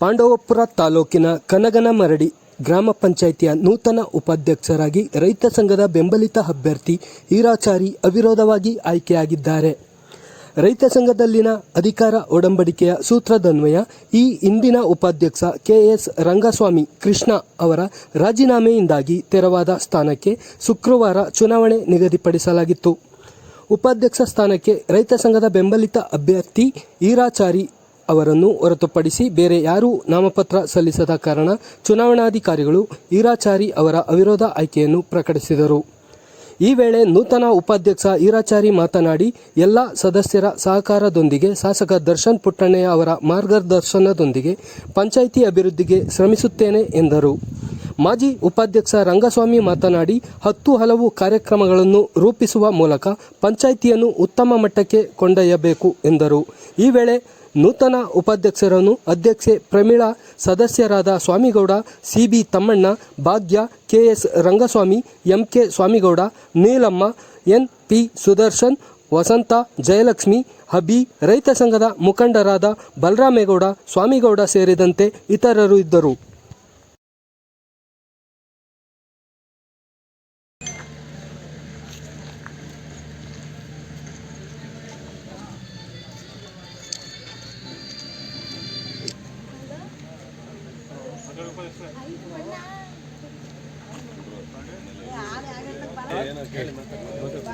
ಪಾಂಡವಪುರ ತಾಲೂಕಿನ ಕನಗನಮರಡಿ ಗ್ರಾಮ ಪಂಚಾಯಿತಿಯ ನೂತನ ಉಪಾಧ್ಯಕ್ಷರಾಗಿ ರೈತ ಸಂಘದ ಬೆಂಬಲಿತ ಅಭ್ಯರ್ಥಿ ಈರಾಚಾರಿ ಅವಿರೋಧವಾಗಿ ಆಯ್ಕೆಯಾಗಿದ್ದಾರೆ. ರೈತ ಸಂಘದಲ್ಲಿನ ಅಧಿಕಾರ ಒಡಂಬಡಿಕೆಯ ಸೂತ್ರದನ್ವಯ ಈ ಇಂದಿನ ಉಪಾಧ್ಯಕ್ಷ ಕೆಎಸ್ ರಂಗಸ್ವಾಮಿ ಕೃಷ್ಣ ಅವರ ರಾಜೀನಾಮೆಯಿಂದಾಗಿ ತೆರವಾದ ಸ್ಥಾನಕ್ಕೆ ಶುಕ್ರವಾರ ಚುನಾವಣೆ ನಿಗದಿಪಡಿಸಲಾಗಿತ್ತು. ಉಪಾಧ್ಯಕ್ಷ ಸ್ಥಾನಕ್ಕೆ ರೈತ ಸಂಘದ ಬೆಂಬಲಿತ ಅಭ್ಯರ್ಥಿ ಈರಾಚಾರಿ ಅವರನ್ನು ಹೊರತುಪಡಿಸಿ ಬೇರೆ ಯಾರೂ ನಾಮಪತ್ರ ಸಲ್ಲಿಸದ ಕಾರಣ ಚುನಾವಣಾಧಿಕಾರಿಗಳು ಈರಾಚಾರಿ ಅವರ ಅವಿರೋಧ ಆಯ್ಕೆಯನ್ನು ಪ್ರಕಟಿಸಿದರು. ಈ ವೇಳೆ ನೂತನ ಉಪಾಧ್ಯಕ್ಷ ಈರಾಚಾರಿ ಮಾತನಾಡಿ, ಎಲ್ಲ ಸದಸ್ಯರ ಸಹಕಾರದೊಂದಿಗೆ ಶಾಸಕ ದರ್ಶನ್ ಪುಟ್ಟಣ್ಣಯ್ಯ ಅವರ ಮಾರ್ಗದರ್ಶನದೊಂದಿಗೆ ಪಂಚಾಯಿತಿ ಅಭಿವೃದ್ಧಿಗೆ ಶ್ರಮಿಸುತ್ತೇನೆ ಎಂದರು. ಮಾಜಿ ಉಪಾಧ್ಯಕ್ಷ ರಂಗಸ್ವಾಮಿ ಮಾತನಾಡಿ, ಹತ್ತು ಹಲವು ಕಾರ್ಯಕ್ರಮಗಳನ್ನು ರೂಪಿಸುವ ಮೂಲಕ ಪಂಚಾಯಿತಿಯನ್ನು ಉತ್ತಮ ಮಟ್ಟಕ್ಕೆ ಕೊಂಡೊಯ್ಯಬೇಕು ಎಂದರು. ಈ ವೇಳೆ ನೂತನ ಉಪಾಧ್ಯಕ್ಷರನ್ನು ಅಧ್ಯಕ್ಷೆ ಪ್ರಮೀಳಾ ಸದಸ್ಯರಾದ Swamygowda, CB Thammanna, Bhagya, KS Rangaswamy, MK Swamygowda, Neelamma, N P Sudarshan, Vasantha, Jayalakshmi, ಹಬಿ, ರೈತ ಸಂಘದ ಮುಖಂಡರಾದ ಬಲರಾಮೇಗೌಡ, ಸ್ವಾಮಿಗೌಡ ಸೇರಿದಂತೆ ಇತರರು ಇದ್ದರು.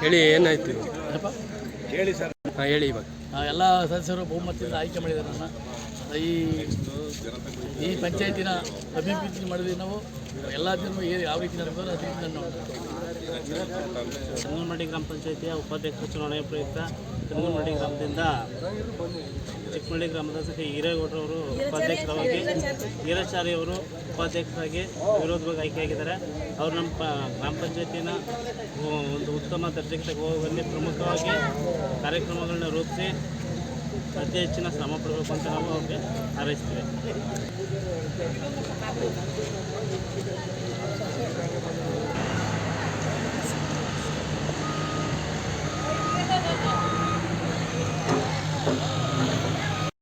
ಹೇಳಿ ಏನಾಯ್ತು? ಹೇಳಿ ಸರ್. ಹಾಂ ಹೇಳಿ ಇವಾಗ. ಎಲ್ಲ ಸದಸ್ಯರು ಬಹುಮತದಿಂದ ಆಯ್ಕೆ ಮಾಡಿದ್ದಾರೆ ನನ್ನ. ಈ ಈ ಪಂಚಾಯತಿನ ಅಭಿವೃದ್ಧಿ ಮಾಡಿದ್ವಿ ನಾವು ಎಲ್ಲ ಜನರು ಏನು ಯಾವ ರೀತಿ ನಡೆದೋ ಅದೇ ರೀತಿ ನಾನು ಗ್ರಾಮ ಪಂಚಾಯಿತಿಯ ಉಪಾಧ್ಯಕ್ಷ ಚುನಾವಣೆ ಪ್ರಯುಕ್ತ ಚಂಗನಮಡಿ ಗ್ರಾಮದಿಂದ ಚಿಕ್ಕಮಳ್ಳಿ ಗ್ರಾಮದ ಶ್ರೀ ಹಿರೇಗೌಡರವರು ಉಪಾಧ್ಯಕ್ಷರಾಗಿ ವೀರಾಚಾರಿ ಉಪಾಧ್ಯಕ್ಷರಾಗಿ ವಿರೋಧವಾಗಿ ಆಯ್ಕೆಯಾಗಿದ್ದಾರೆ. ಅವರು ನಮ್ಮ ಪ, ಗ್ರಾಮ ಪಂಚಾಯತಿನ ಒಂದು ಉತ್ತಮ ದರ್ಜೆಗೆ ತಗೋವಲ್ಲಿ ಪ್ರಮುಖವಾಗಿ ಕಾರ್ಯಕ್ರಮಗಳನ್ನ ರೂಪಿಸಿ ಅತಿ ಹೆಚ್ಚಿನ ಶ್ರಮ ಪಡಬೇಕು ಅಂತ ನಾವು ಅವ್ರಿಗೆ ಹಾರೈಸ್ತೀವಿ.